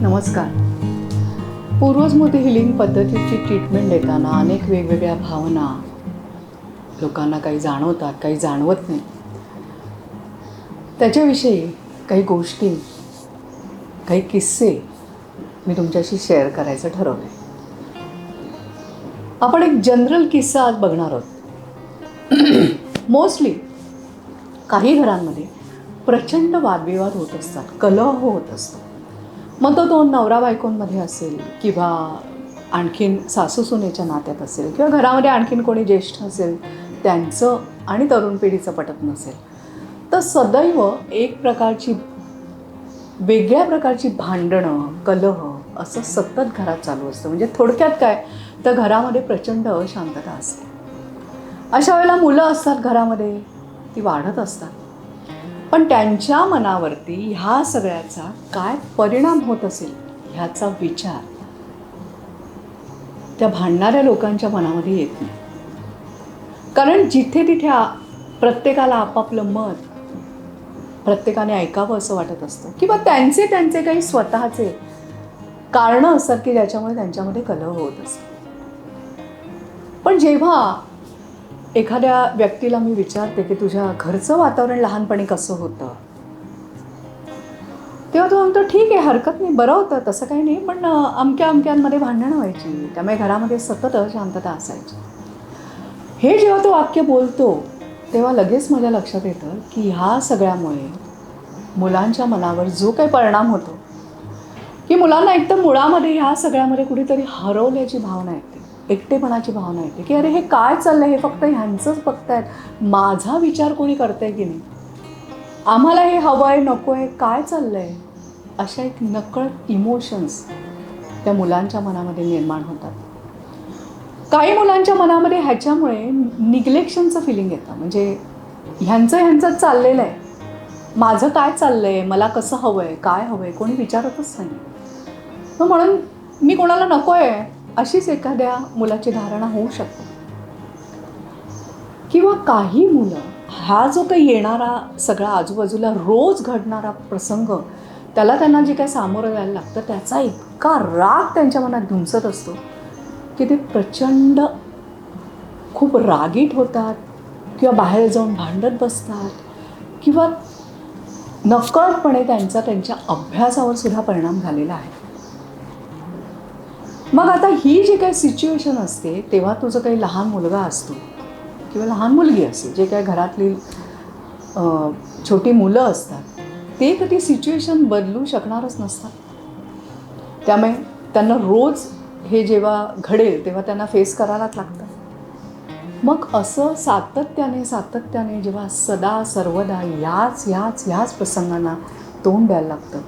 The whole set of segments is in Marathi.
नमस्कार. पूर्वस्मृती हिलिंग पद्धतीची ट्रीटमेंट देताना अनेक वेगवेगळ्या भावना लोकांना काही जाणवतात काही जाणवत नाही. त्याच्याविषयी काही गोष्टी काही किस्से मी तुमच्याशी शेअर करायचं ठरवलं आपण एक जनरल किस्सा आज बघणार आहोत. मोस्टली काही घरांमध्ये प्रचंड वादविवाद होत असतात कलह होत असतो. मग तो दोन नवरा बायकोंमध्ये असेल किंवा आणखीन सासू सुनेच्या नात्यात असेल किंवा घरामध्ये आणखीन कोणी ज्येष्ठ असेल त्यांचं आणि तरुण पिढीचं पटत नसेल. तर सदैव एक प्रकारची वेगळ्या प्रकारची भांडणं कलह असं सतत घरात चालू असतं. म्हणजे थोडक्यात काय? तर घरामध्ये प्रचंड अशांतता असते. अशा वेळेला मुलं असतात घरामध्ये ती वाढत असतात. पण त्यांच्या मनावरती ह्या सगळ्याचा काय परिणाम होत असेल ह्याचा विचार त्या भांडणाऱ्या लोकांच्या मनामध्ये येत नाही. कारण जिथे तिथे प्रत्येकाला आपापलं मत प्रत्येकाने ऐकावं असं वाटत असतं. किंवा त्यांचे त्यांचे काही स्वतःचे कारणं असतात की ज्याच्यामुळे त्यांच्यामध्ये कलह होत असतो. पण जेव्हा एखाद्या व्यक्तीला मी विचारते की तुझ्या घरचं वातावरण लहानपणी कसं होतं? तेव्हा तो म्हणतो ठीक आहे हरकत नाही बरं होतं तसं काही नाही पण अमक्या अमक्यांमध्ये भांडणं व्हायची. त्यामुळे घरामध्ये सतत शांतता असायची. हे जेव्हा तो वाक्य बोलतो तेव्हा लगेच माझ्या लक्षात येतं की ह्या सगळ्यामुळे मुलांच्या मनावर जो काही परिणाम होतो की मुलांना एक तर मुळामध्ये ह्या सगळ्यामध्ये कुठेतरी हरवल्याची भावना येते. एकटेपणाची भावना येते की अरे हे काय चाललंय? हे फक्त ह्यांचंच बघतायत. माझा विचार कोणी करतंय की नाही? आम्हाला हे हवं आहे नको आहे काय चाललंय? अशा एक नकळत इमोशन्स त्या मुलांच्या मनामध्ये निर्माण होतात. काही मुलांच्या मनामध्ये ह्याच्यामुळे निग्लेक्शनचं फिलिंग येतं. म्हणजे ह्यांचं ह्यांचंच चाललेलं आहे. माझं काय चाललं आहे मला कसं हवं आहे काय हवं आहे कोणी विचारतच नाही. मग म्हणून मी कोणाला नको आहे अशीच एखाद्या मुलाची धारणा होऊ शकते. किंवा काही मुलं हा जो काही येणारा सगळा आजूबाजूला रोज घडणारा प्रसंग त्याला त्यांना जे काही सामोरं जायला लागतं त्याचा इतका राग त्यांच्या मनात धुमसत असतो की ते प्रचंड खूप रागीट होतात किंवा बाहेर जाऊन भांडत बसतात किंवा नकळतपणे त्यांचा त्यांच्या अभ्यासावर सुद्धा परिणाम झालेला आहे. मग आता ही जी काही सिच्युएशन असते तेव्हा तुझं काही लहान मुलगा असतो किंवा लहान मुलगी असते जे काही घरातली छोटी मुलं असतात ते कधी सिच्युएशन बदलू शकणारच नसतात. त्यामुळे त्यांना रोज हे जेव्हा घडेल तेव्हा त्यांना फेस करायलाच लागतं. मग असं सातत्याने सातत्याने जेव्हा सदा सर्वदा याच याच याच प्रसंगांना तोंड द्यायला लागतं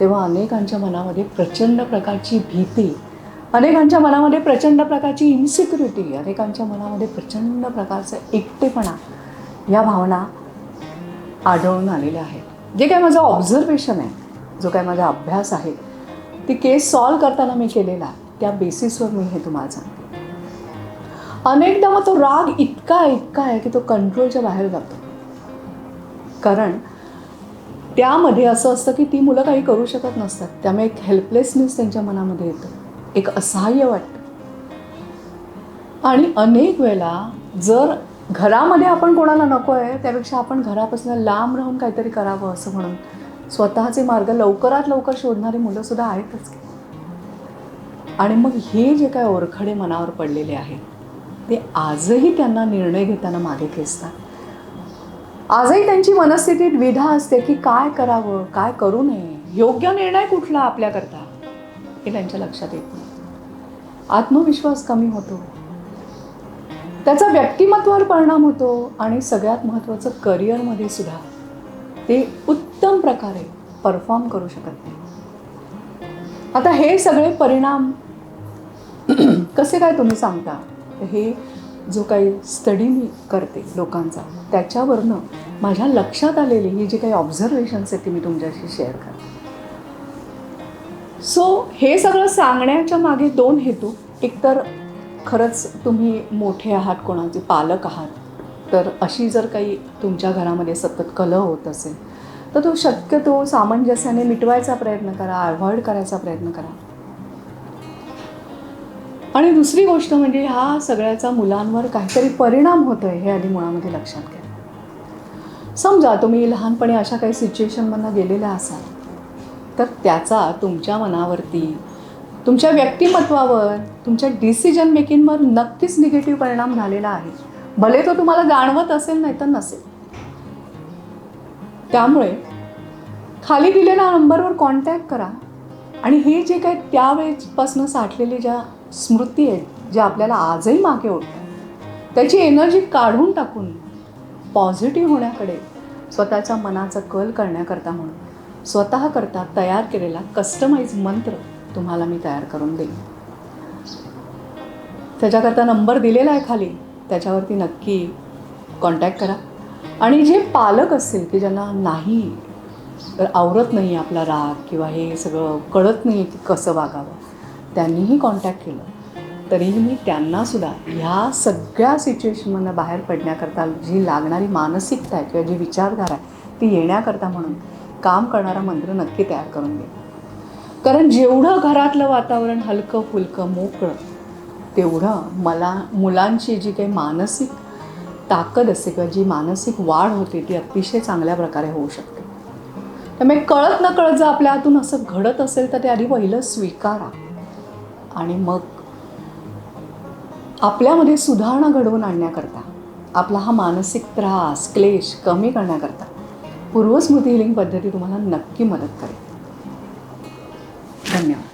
तेव्हा अनेकांच्या मनामध्ये प्रचंड प्रकारची भीती अनेकांच्या मनामध्ये प्रचंड प्रकारची इन्सिक्युरिटी अनेकांच्या मनामध्ये प्रचंड प्रकारचं एकटेपणा या भावना आढळून आलेल्या आहेत. जे काय माझं ऑब्झर्वेशन आहे जो काय माझा अभ्यास आहे ती केस सॉल्व करताना मी केलेला त्या बेसिसवर मी हे तुम्हाला सांगते. अनेकदा मग तो राग इतका इतका आहे की तो कंट्रोलच्या बाहेर जातो. कारण त्यामध्ये असं असतं की ती मुलं काही करू शकत नसतात. त्यामुळे एक हेल्पलेसनेस त्यांच्या मनामध्ये येतं. एक असहाय्य वाटतं. आणि अनेक वेळेला जर घरामध्ये आपण कोणाला नको आहे त्यापेक्षा आपण घरापासून लांब राहून काहीतरी करावं असं म्हणून स्वतःचे मार्ग लवकरात लवकर शोधणारी मुलंसुद्धा आहेतच की. आणि मग हे जे काय ओरखडे मनावर पडलेले आहेत ते आजही त्यांना निर्णय घेताना मागे खेचतात. आजही त्यांची मनस्थिती द्विधा असते की काय करावं काय करू नये योग्य निर्णय कुठला आपल्याकरता हे त्यांच्या लक्षात येत नाही. आत्मविश्वास कमी होतो. त्याचा व्यक्तिमत्वावर परिणाम होतो आणि सगळ्यात महत्त्वाचं करिअरमध्ये सुद्धा ते उत्तम प्रकारे परफॉर्म करू शकत नाही. आता हे सगळे परिणाम कसे काय तुम्ही सांगता? तर हे जो काही स्टडी मी करते लोकांचा त्याच्यावरनं माझ्या लक्षात आलेली ही जी काही ऑब्झर्वेशन्स आहेत ती मी तुमच्याशी शेअर करते. सो हे सगळं सांगण्याच्या मागे दोन हेतू. एकतर खरंच तुम्ही मोठे आहात कोणाचे पालक आहात. तर अशी जर काही तुमच्या घरामध्ये सतत कलह होत असेल तर तो शक्यतो सामंजस्याने मिटवायचा प्रयत्न करा अवॉइड करायचा प्रयत्न करा. आणि दुसरी गोष्ट म्हणजे ह्या सगळ्याचा मुलांवर काहीतरी परिणाम होतोय हे आधी मुळामध्ये लक्षात घ्या. समजा तुम्ही लहानपणी अशा काही सिच्युएशनमधनं गेलेल्या असाल तर त्याचा तुमच्या मनावरती तुमच्या व्यक्तिमत्वावर तुमच्या डिसिजन मेकिंगवर नक्कीच निगेटिव्ह परिणाम झालेला आहे. भले तो तुम्हाला जाणवत असेल नाही तर नसेल. त्यामुळे खाली दिलेल्या नंबरवर कॉन्टॅक्ट करा आणि हे जे काही त्यावेळेपासून साठलेली ज्या स्मृती आहेत ज्या आपल्याला आजही मागे ओढतात त्याची एनर्जी काढून टाकून पॉझिटिव्ह होण्याकडे स्वतःच्या मनाचा कल करण्याकरता म्हणून. स्वतः करता तयार केलेला कस्टमाइज मंत्र तुम्हाला मी तयार करून देईन. त्याच्याकरता नंबर दिलेला आहे खाली. त्याच्यावरती नक्की कॉन्टॅक्ट करा. आणि जे पालक असतील की ज्यांना नाही आवरत नाही आपला राग किंवा हे सगळं कळत नाही की कसं वागावं त्यांनीही कॉन्टॅक्ट केलं. तरीही मी त्यांनासुद्धा ह्या सगळ्या सिच्युएशनमधनं बाहेर पडण्याकरता जी लागणारी मानसिकता आहे किंवा जी विचारधारा आहे ती येण्याकरता म्हणून काम करणारा मंत्र नक्की तयार करून दे कारण जेवढं घरातलं वातावरण हलकं फुलकं मोकळं तेवढं मला मुलांची जी काही मानसिक ताकद असते किंवा जी मानसिक वाढ होते ती अतिशय चांगल्या प्रकारे होऊ शकते. त्यामुळे कळत न कळत जर आपल्या हातून असं घडत असेल तर ते आधी पहिलं स्वीकारा. आणि मग आपल्यामध्ये सुधारणा घडवून आणण्याकरता आपला हा मानसिक त्रास क्लेश कमी करण्याकरता पूर्वस्मृती हिलिंग पद्धती तुम्हाला नक्की मदत करेल. धन्यवाद.